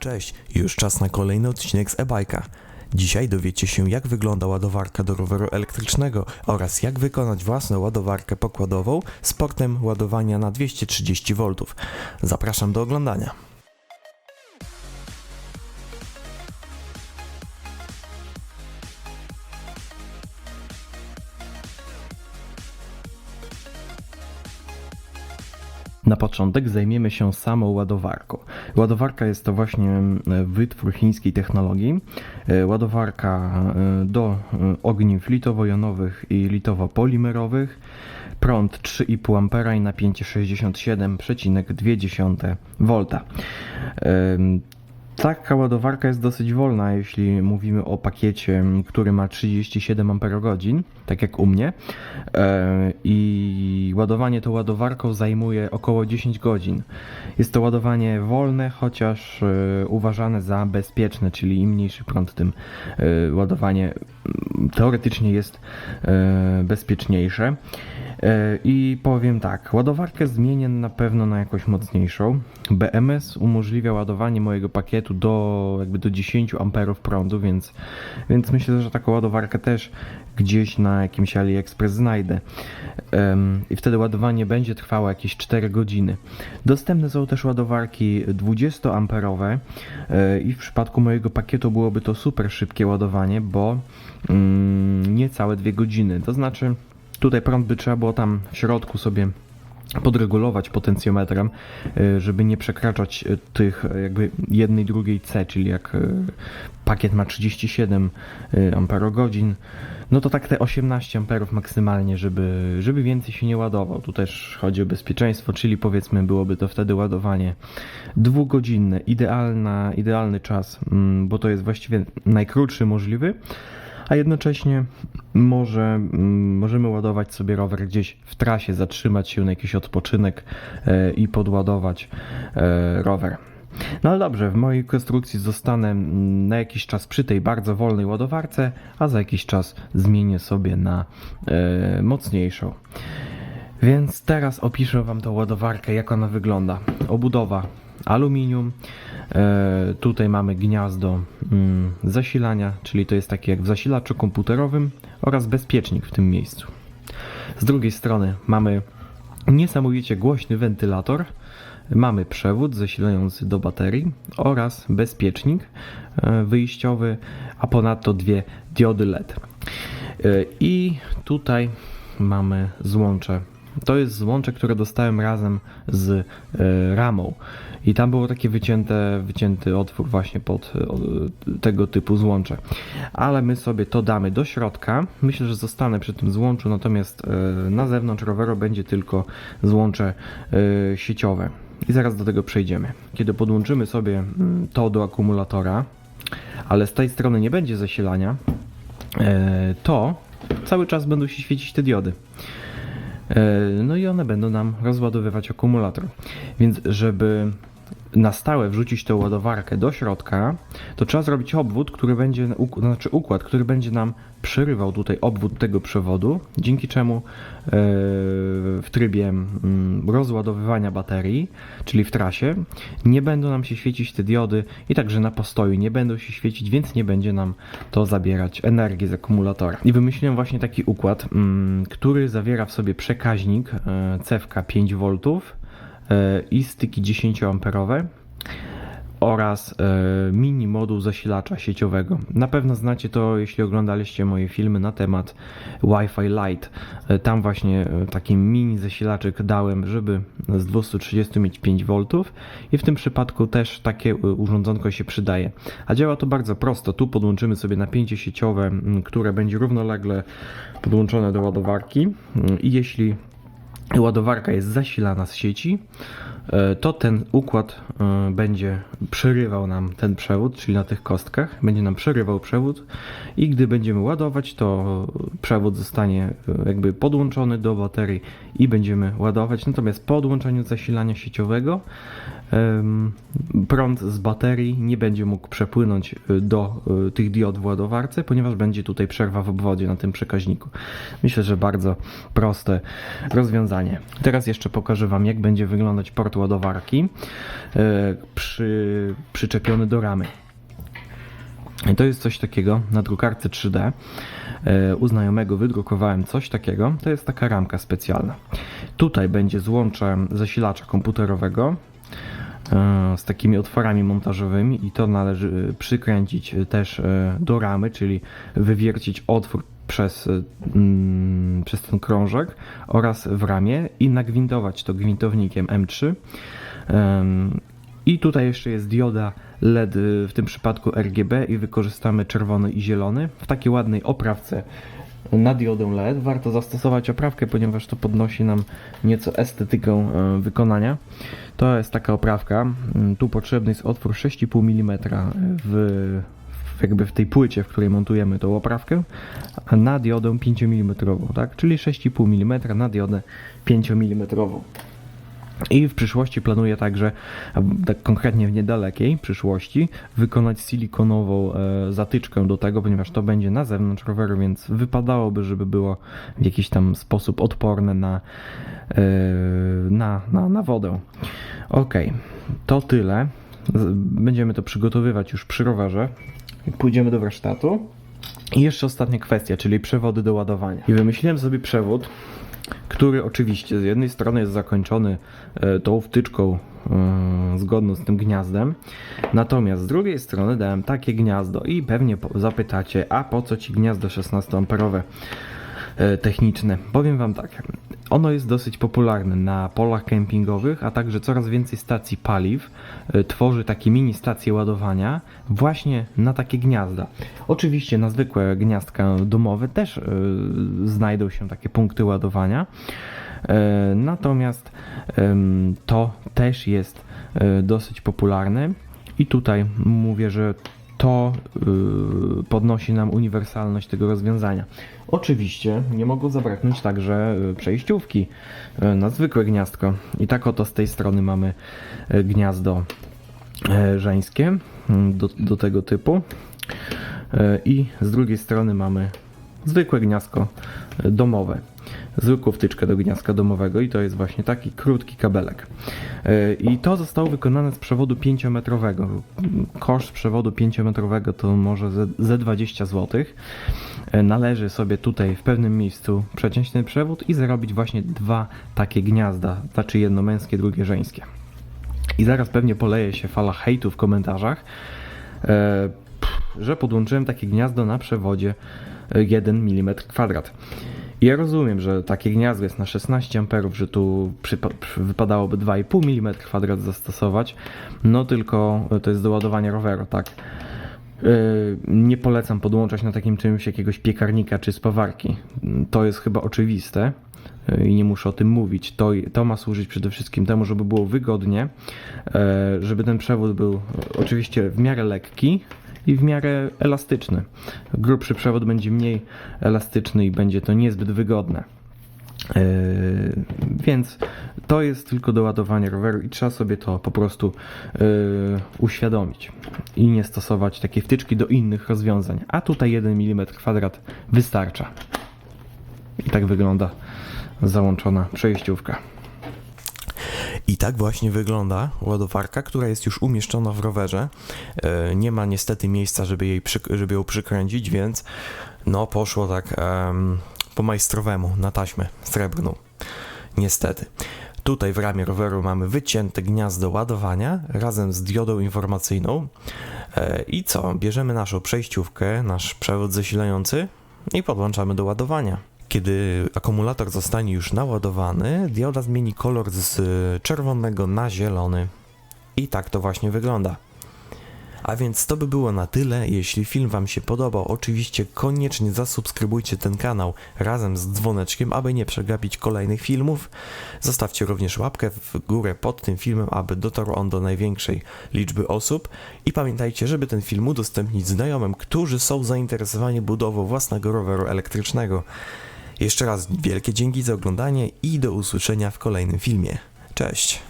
Cześć, już czas na kolejny odcinek z e-bajka. Dzisiaj dowiecie się jak wygląda ładowarka do roweru elektrycznego oraz jak wykonać własną ładowarkę pokładową z portem ładowania na 230 V. Zapraszam do oglądania. Na początek zajmiemy się samą ładowarką. Ładowarka jest to właśnie e, wytwór chińskiej technologii. E, Ładowarka e, do ogniw litowo-jonowych i litowo-polimerowych. Prąd 3,5 A i napięcie 67,2 V. Taka ładowarka jest dosyć wolna, jeśli mówimy o pakiecie, który ma 37 Ah, tak jak u mnie. I ładowanie tą ładowarką zajmuje około 10 godzin. Jest to ładowanie wolne, chociaż e, uważane za bezpieczne, czyli im mniejszy prąd, tym e, ładowanie mm, teoretycznie jest e, bezpieczniejsze. E, I powiem tak, ładowarkę zmienię na pewno na jakąś mocniejszą. BMS umożliwia ładowanie mojego pakietu do jakby do 10 amperów prądu, więc, więc myślę, że taką ładowarkę też gdzieś na jakimś AliExpress znajdę. I wtedy ładowanie będzie trwało jakieś 4 godziny. Dostępne są też ładowarki 20 amperowe e, i w przypadku mojego pakietu byłoby to super szybkie ładowanie, bo mm, niecałe 2 godziny. To znaczy Tutaj prąd by trzeba było tam w środku sobie podregulować potencjometrem, y, żeby nie przekraczać y, tych y, jakby jednej, drugiej C, czyli jak pakiet ma 37 y, amperogodzin, no to tak te 18 amperów maksymalnie, żeby, żeby więcej się nie ładował. Tu też chodzi o bezpieczeństwo, czyli powiedzmy byłoby to wtedy ładowanie dwugodzinne, idealna, idealny czas, mm, bo to jest właściwie najkrótszy możliwy, a jednocześnie może, mm, możemy ładować sobie rower gdzieś w trasie, zatrzymać się na jakiś odpoczynek e, i podładować e, rower. No ale dobrze, w mojej konstrukcji zostanę mm, na jakiś czas przy tej bardzo wolnej ładowarce, a za jakiś czas zmienię sobie na e, mocniejszą. Więc teraz opiszę Wam tą ładowarkę, jak ona wygląda. Obudowa aluminium. E, tutaj mamy gniazdo mm, zasilania, czyli to jest takie jak w zasilaczu komputerowym oraz bezpiecznik w tym miejscu. Z drugiej strony mamy niesamowicie głośny wentylator. Mamy przewód zasilający do baterii oraz bezpiecznik e, wyjściowy, a ponadto dwie diody LED. E, I tutaj mamy złącze. To jest złącze, które dostałem razem z e, ramą. I tam było takie wycięte, wycięty otwór właśnie pod e, tego typu złącze. Ale my sobie to damy do środka. Myślę, że zostanę przy tym złączu, natomiast e, na zewnątrz roweru będzie tylko złącze sieciowe. I zaraz do tego przejdziemy. Kiedy podłączymy sobie mm, to do akumulatora, ale z tej strony nie będzie zasilania, to cały czas będą się świecić te diody. E, No i one będą nam rozładowywać akumulator. Więc żeby na stałe wrzucić tę ładowarkę do środka, to trzeba zrobić obwód, który będzie, znaczy układ, który będzie nam przerywał tutaj obwód tego przewodu, dzięki czemu e, w trybie mm, rozładowywania baterii, czyli w trasie, nie będą nam się świecić te diody i także na postoju nie będą się świecić, więc nie będzie nam to zabierać energii z akumulatora. I wymyśliłem właśnie taki układ, mm, który zawiera w sobie przekaźnik e, cewka 5V e, i styki 10 amperowe oraz e, mini moduł zasilacza sieciowego. Na pewno znacie to, jeśli oglądaliście moje filmy na temat Wi-Fi Lite. E, Tam właśnie e, taki mini zasilaczek dałem, żeby z 230 mieć 5 V i w tym przypadku też takie urządzonko się przydaje. A działa to bardzo prosto. Tu podłączymy sobie napięcie sieciowe, które będzie równolegle podłączone do ładowarki i jeśli ładowarka jest zasilana z sieci, e, to ten układ e, będzie przerywał nam ten przewód, czyli na tych kostkach, będzie nam przerywał przewód i gdy będziemy ładować, to przewód zostanie e, jakby podłączony do baterii i będziemy ładować. Natomiast po odłączeniu zasilania sieciowego prąd z baterii nie będzie mógł przepłynąć do tych diod w ładowarce, ponieważ będzie tutaj przerwa w obwodzie na tym przekaźniku. Myślę, że bardzo proste rozwiązanie. Teraz jeszcze pokażę Wam, jak będzie wyglądać port ładowarki e, przy, przyczepiony do ramy. To jest coś takiego na drukarce 3D. E, U znajomego wydrukowałem coś takiego. To jest taka ramka specjalna. Tutaj będzie złącze zasilacza komputerowego e, z takimi otworami montażowymi i to należy przykręcić też do ramy, czyli wywiercić otwór przez, e, mm, przez ten krążek oraz w ramię i nagwintować to gwintownikiem M3. Em, I tutaj jeszcze jest dioda LED, y, w tym przypadku RGB i wykorzystamy czerwony i zielony w takiej ładnej oprawce na diodę LED. Warto zastosować oprawkę, ponieważ to podnosi nam nieco estetykę e, wykonania. To jest taka oprawka. Mm, Tu potrzebny jest otwór 6,5 mm w jakby w tej płycie, w której montujemy tą oprawkę, na diodę 5 mm, tak? Czyli 6,5 mm na diodę 5 mm. I w przyszłości planuję także, tak konkretnie w niedalekiej przyszłości, wykonać silikonową e, zatyczkę do tego, ponieważ to będzie na zewnątrz roweru, więc wypadałoby, żeby było w jakiś tam sposób odporne na, e, na, na, na wodę. Ok, to tyle. Będziemy to przygotowywać już przy rowerze. Pójdziemy do warsztatu. I jeszcze ostatnia kwestia, czyli przewody do ładowania. I wymyśliłem sobie przewód, który oczywiście z jednej strony jest zakończony e, tą wtyczką e, zgodną z tym gniazdem, natomiast z drugiej strony dałem takie gniazdo i pewnie zapytacie, a po co ci gniazdo 16-amperowe e, techniczne? Powiem wam tak, ono jest dosyć popularne na polach kempingowych, a także coraz więcej stacji paliw e, tworzy takie mini stacje ładowania właśnie na takie gniazda. Oczywiście na zwykłe gniazdka domowe też e, znajdą się takie punkty ładowania. E, Natomiast to też jest dosyć popularne i tutaj mówię, że to y, podnosi nam uniwersalność tego rozwiązania. Oczywiście nie mogą zabraknąć także y, przejściówki y, na zwykłe gniazdko. I tak oto z tej strony mamy gniazdo żeńskie do, do tego typu. I z drugiej strony mamy zwykłe gniazdko domowe. Zwykłą wtyczkę do gniazdka domowego i to jest właśnie taki krótki kabelek. E, I to zostało wykonane z przewodu 5-metrowego. Koszt przewodu 5-metrowego to może ze, ze 20 zł. E, Należy sobie tutaj w pewnym miejscu przeciąć ten przewód i zrobić właśnie dwa takie gniazda, znaczy jedno męskie, drugie żeńskie. I zaraz pewnie poleje się fala hejtu w komentarzach, e, że podłączyłem takie gniazdo na przewodzie e, 1 mm kwadrat. Ja rozumiem, że takie gniazdo jest na 16 amperów, że tu wypadałoby 2,5 mm kwadrat zastosować, no tylko e, to jest do ładowania roweru, tak. E, Nie polecam podłączać na takim czymś jakiegoś piekarnika czy spawarki. To jest chyba oczywiste e, i nie muszę o tym mówić. To, to ma służyć przede wszystkim temu, żeby było wygodnie, żeby ten przewód był oczywiście w miarę lekki i w miarę elastyczny. Grubszy przewód będzie mniej elastyczny i będzie to niezbyt wygodne. Yy, więc to jest tylko do ładowania roweru i trzeba sobie to po prostu yy, uświadomić i nie stosować takiej wtyczki do innych rozwiązań. A tutaj 1 mm kwadrat wystarcza. I tak wygląda załączona przejściówka. I tak właśnie wygląda ładowarka, która jest już umieszczona w rowerze. E, Nie ma niestety miejsca, żeby, jej żeby ją przykręcić, więc no poszło tak em, po majstrowemu na taśmę srebrną. Niestety. Tutaj w ramie roweru mamy wycięte gniazdo ładowania razem z diodą informacyjną. E, I co? Bierzemy naszą przejściówkę, nasz przewód zasilający i podłączamy do ładowania. Kiedy akumulator zostanie już naładowany, dioda zmieni kolor z y, czerwonego na zielony. I tak to właśnie wygląda. A więc to by było na tyle. Jeśli film Wam się podobał, oczywiście koniecznie zasubskrybujcie ten kanał razem z dzwoneczkiem, aby nie przegapić kolejnych filmów. Zostawcie również łapkę w górę pod tym filmem, aby dotarł on do największej liczby osób. I pamiętajcie, żeby ten film udostępnić znajomym, którzy są zainteresowani budową własnego roweru elektrycznego. Jeszcze raz wielkie dzięki za oglądanie i do usłyszenia w kolejnym filmie. Cześć!